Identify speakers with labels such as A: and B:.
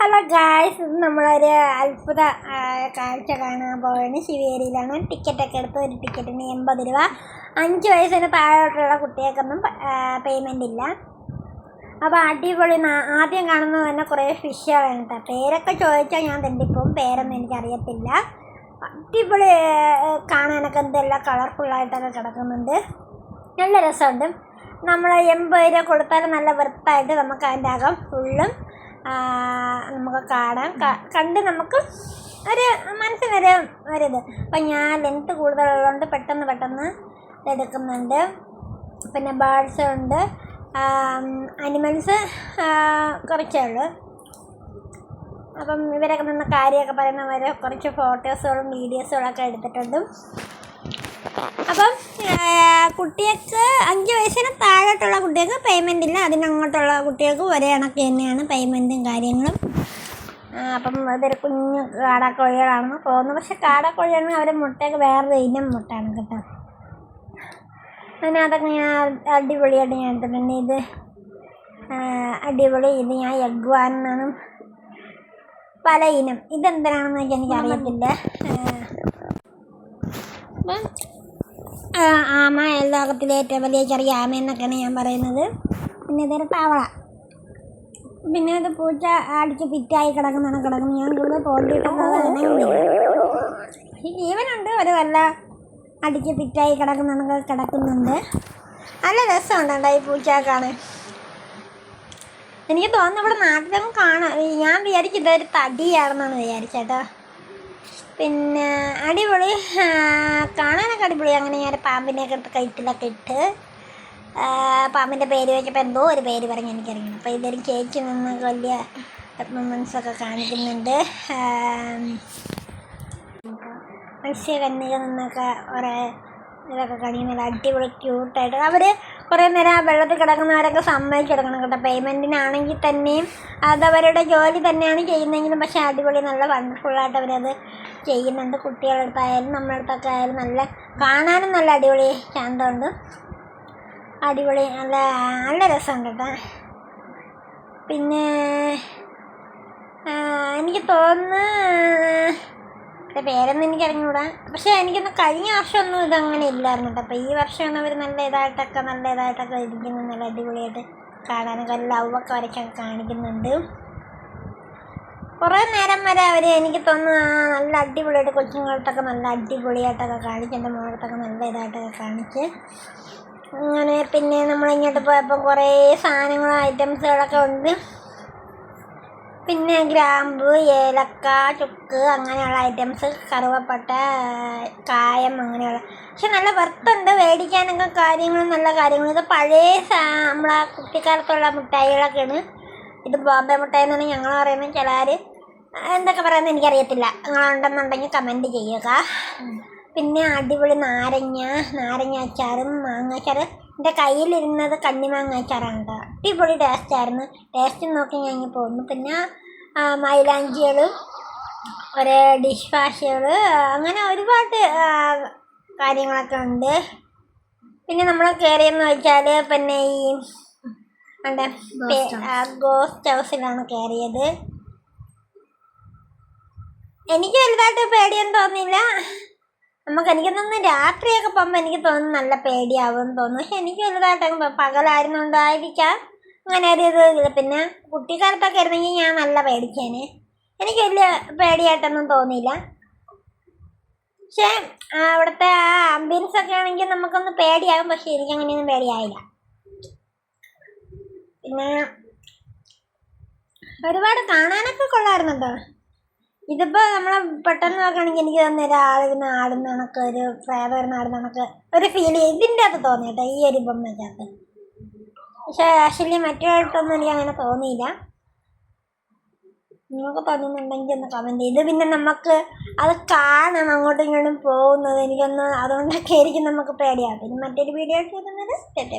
A: Hello guys ഇത് നമ്മളൊരു അത്ഭുത കാഴ്ച കാണാൻ പോവാണ് ശിവേരിയിലാണ്. ടിക്കറ്റൊക്കെ എടുത്ത് ഒരു ടിക്കറ്റിന് എൺപത് രൂപ. അഞ്ച് വയസ്സിന് താഴോട്ടുള്ള കുട്ടികൾക്കൊന്നും പേയ്മെന്റ് ഇല്ല. അപ്പോൾ അടിപൊളി ആദ്യം കാണുന്നത് തന്നെ കുറേ ഫിഷുകളാണ് കേട്ടോ. പേരൊക്കെ ചോദിച്ചാൽ ഞാൻ തെണ്ടിപ്പോവും. പേരൊന്നും എനിക്കറിയത്തില്ല. അടിപൊളി കാണാനൊക്കെ എന്തെല്ലാം കളർഫുള്ളായിട്ടൊക്കെ കിടക്കുന്നുണ്ട്. നല്ല രസമുണ്ട്. നമ്മൾ എൺപത് രൂപ കൊടുത്താൽ നല്ല വൃത്തായിട്ട് നമുക്ക് അതിന്റെ അകം ഫുള്ളും നമുക്ക് കാണാം. ക- കണ്ട് നമുക്ക് ഒരു മനസ്സിനൊരു ഒരിത്. അപ്പം ഞാൻ ലെങ്ത്ത് കൂടുതലുള്ളതുകൊണ്ട് പെട്ടെന്ന് പെട്ടെന്ന് എടുക്കുന്നുണ്ട്. പിന്നെ ബേർഡ്സ് ഉണ്ട്. അനിമൽസ് കുറച്ചേ ഉള്ളൂ. അപ്പം ഇവരൊക്കെ നിന്ന് കാര്യമൊക്കെ പറയുന്നവർ കുറച്ച് ഫോട്ടോസുകളും വീഡിയോസുകളൊക്കെ എടുത്തിട്ടുണ്ട്. അപ്പം കുട്ടിയൊക്കെ കുട്ടികൾക്ക് പേയ്മെന്റ് ഇല്ല അതിനങ്ങോട്ടുള്ള കുട്ടികൾക്ക് ഒരേ കണക്ക് തന്നെയാണ് പേയ്മെന്റും കാര്യങ്ങളും. അപ്പം ഇതൊരു കുഞ്ഞു കാടാക്കോഴികളാണെന്ന് തോന്നുന്നു. പക്ഷെ കാടക്കോഴിയാണെങ്കിൽ അവരെ മുട്ടയൊക്കെ വേറൊരു ഇനം മുട്ടയാണ് കേട്ടോ. അതൊക്കെ ഞാൻ അടിപൊളിയായിട്ട് ഞാൻ എടുത്തിട്ടുണ്ട്. ഇത് അടിപൊളി ഇത് ഞാൻ യഗ്വാൻ പല ഇനം. ഇതെന്തിനാണെന്ന് വെച്ചാൽ എനിക്കറിയത്തില്ല ആ, അപ്പം ആ, ആമ ലോകത്തിലെ ഏറ്റവും വലിയ ചെറിയ ആമ എന്നൊക്കെയാണ് ഞാൻ പറയുന്നത്. പിന്നെ ഇതൊരു തവള പിന്നെ ഇത് പൂച്ച അടിച്ച് ഫിറ്റായി കിടക്കുന്നതാണ് കിടക്കുന്നത്. ഞാൻ കൂടുതൽ തോണ്ടിയിട്ടുള്ളത് ഈ ജീവനുണ്ട് ഒരു വല്ല അടിച്ച് ഫിറ്റായി കിടക്കുന്നതാണ് കിടക്കുന്നുണ്ട്. നല്ല രസമുണ്ട് ഈ പൂച്ച കാണാൻ എനിക്ക് തോന്നുന്നു ഇവിടെ നാട്ടിലൊന്നും കാണാം ഞാൻ വിചാരിക്കും ഇതൊരു തടിയാണെന്നാണ് വിചാരിച്ചേട്ടോ പിന്നെ അടിപൊളി. കാണാനൊക്കെ അടിപൊളി. അങ്ങനെ ഞാൻ പാമ്പിനെയൊക്കെ ഇട്ട് കയറ്റിലൊക്കെ ഇട്ട് പാമ്പിന്റെ പേര് വെച്ചപ്പോൾ എന്തോ ഒരു പേര് പറഞ്ഞ് എനിക്കറിയണം അപ്പോൾ ഇതൊരു കേക്ക് നിന്ന് വലിയ മൊമെൻസൊക്കെ കാണിക്കുന്നുണ്ട്. മത്സ്യ മത്സ്യകന്യക നിന്നൊക്കെ കുറേ ഇതൊക്കെ കാണിക്കുന്നുണ്ട്. അടിപൊളി ക്യൂട്ടായിട്ട് അവർ കുറേ നേരം ആ വെള്ളത്തിൽ കിടക്കുന്നവരൊക്കെ സമ്മതിച്ചെടുക്കണം കേട്ടോ. പേയ്മെന്റിനാണെങ്കിൽ തന്നെയും അതവരുടെ ജോലി തന്നെയാണ് ചെയ്യുന്നതെങ്കിലും പക്ഷേ അടിപൊളി നല്ല വണ്ടർഫുള്ളായിട്ട് അവരത് ചെയ്യുന്നുണ്ട്. കുട്ടികളുടെ അടുത്തായാലും നമ്മുടെ അടുത്തൊക്കെ ആയാലും നല്ല കാണാനും നല്ല അടിപൊളി ശാന്തമുണ്ട്. അടിപൊളി നല്ല നല്ല രസമുണ്ട് കേട്ടോ. പിന്നെ എനിക്ക് തോന്നുന്നു ഇതിന്റെ പേരൊന്നും എനിക്ക് അറിഞ്ഞൂടാ. പക്ഷേ എനിക്കൊന്ന് കഴിഞ്ഞ വർഷമൊന്നും ഇതങ്ങനെ ഇല്ലായിരുന്നു കേട്ടോ. അപ്പോൾ ഈ വർഷമാണ് അവർ നല്ല ഇതായിട്ടൊക്കെ നല്ല ഇതായിട്ടൊക്കെ ഇരിക്കുന്നത്. നല്ല അടിപൊളിയായിട്ട് കാണാനൊക്കെ ലവൊക്കെ വരയ്ക്കൊക്കെ കാണിക്കുന്നുണ്ട്. കുറേ നേരം വരെ അവർ എനിക്ക് തോന്നുന്നു നല്ല അടിപൊളിയായിട്ട് കൊച്ചുങ്ങളത്തൊക്കെ നല്ല അടിപൊളിയായിട്ടൊക്കെ കാണിച്ച് എന്റെ മോളത്തൊക്കെ നല്ല ഇതായിട്ടൊക്കെ കാണിച്ച്. അങ്ങനെ പിന്നെ നമ്മളിങ്ങോട്ട് പോയപ്പോൾ കുറേ സാധനങ്ങളും ഐറ്റംസുകളൊക്കെ ഉണ്ട്. പിന്നെ ഗ്രാമ്പു ഏലക്ക ചുക്ക് അങ്ങനെയുള്ള ഐറ്റംസ് കറുവപ്പട്ട കായം അങ്ങനെയുള്ള. പക്ഷെ നല്ല വർത്തുണ്ട് മേടിക്കാനൊക്കെ കാര്യങ്ങളും നല്ല കാര്യങ്ങളും. ഇത് പഴയ നമ്മളെ കുട്ടിക്കാലത്തുള്ള മിഠായികളൊക്കെയാണ്. ഇത് ബോംബെ മിഠായി എന്നാണ് ഞങ്ങൾ പറയുന്നത്. ചിലർ എന്തൊക്കെ പറയുന്നത് എനിക്കറിയത്തില്ല. നിങ്ങളുണ്ടെന്നുണ്ടെങ്കിൽ കമന്റ് ചെയ്യുക. പിന്നെ അടിപൊളി നാരങ്ങ നാരങ്ങ അച്ചാറും മാങ്ങ അച്ചാറ്. എന്റെ കയ്യിലിരുന്നത് കണ്ണിമാങ്ങ അച്ചാറാണ് കേട്ടോ. അടിപൊളി ടേസ്റ്റ് ആയിരുന്നു. ടേസ്റ്റ് നോക്കി ഞാൻ ഇങ്ങനെ പോകുന്നു പിന്നെ മൈലാഞ്ചികളും മൈലാഞ്ചികൾ ഒരു ഡിഷ് വാഷുകൾ അങ്ങനെ ഒരുപാട് കാര്യങ്ങളൊക്കെ ഉണ്ട്. പിന്നെ നമ്മൾ കയറിയെന്ന് വെച്ചാൽ പിന്നെ ഈ എന്താ ഗോസ്റ്റ് ഹൗസിലാണ് കയറിയത് എനിക്ക് വലുതായിട്ട് പേടിയൊന്നും തോന്നിയില്ല. നമുക്ക് എനിക്ക് രാത്രിയൊക്കെ പോകുമ്പോൾ എനിക്ക് തോന്നുന്നു നല്ല പേടിയാവും തോന്നുന്നു. പക്ഷെ എനിക്ക് വലുതായിട്ട് പകലായിരുന്നുണ്ടായിരിക്കാം അങ്ങനെ ഒരു ഇത് പിന്നെ കുട്ടിക്കാലത്തൊക്കെ ആയിരുന്നെങ്കിൽ ഞാൻ നല്ല പേടിച്ചേനെ. എനിക്ക് വലിയ പേടിയായിട്ടൊന്നും തോന്നിയില്ല. പക്ഷേ അവിടുത്തെ ആ ആംബിയൻസ് ഒക്കെ ആണെങ്കിൽ നമുക്കൊന്ന് പേടിയാകും. പക്ഷെ എനിക്ക് അങ്ങനെയൊന്നും പേടിയായില്ല. പിന്നെ ഒരുപാട് കാണാനൊക്കെ കൊള്ളായിരുന്നു കേട്ടോ ഇതിപ്പോൾ നമ്മൾ പെട്ടെന്ന് നോക്കുകയാണെങ്കിൽ എനിക്ക് തന്നെ ഒരാളിരുന്ന് ആടുന്ന കണക്ക് ഒരു പ്രേതം ആടുന്ന കണക്ക് ഒരു ഫീൽ ഇതിന്റെ അകത്ത് തോന്നി ഈ ഒരു ബൊമ്മയ്ക്കകത്ത്? പക്ഷേ ആക്ച്വലി മറ്റൊരിടത്തൊന്നും എനിക്ക് അങ്ങനെ തോന്നിയില്ല. നിങ്ങൾക്ക് തോന്നുന്നുണ്ടെങ്കിൽ ഒന്ന് കമന്റ് ചെയ്ത് പിന്നെ നമുക്ക് അത് കാണണം അങ്ങോട്ടും ഇങ്ങോട്ടും പോകുന്നത്. എനിക്കൊന്ന് അതുകൊണ്ടൊക്കെ ആയിരിക്കും നമുക്ക് പേടിയാവും പിന്നെ മറ്റൊരു വീഡിയോ ആയിട്ട് വരുന്നത് സ്റ്റെപ്പ്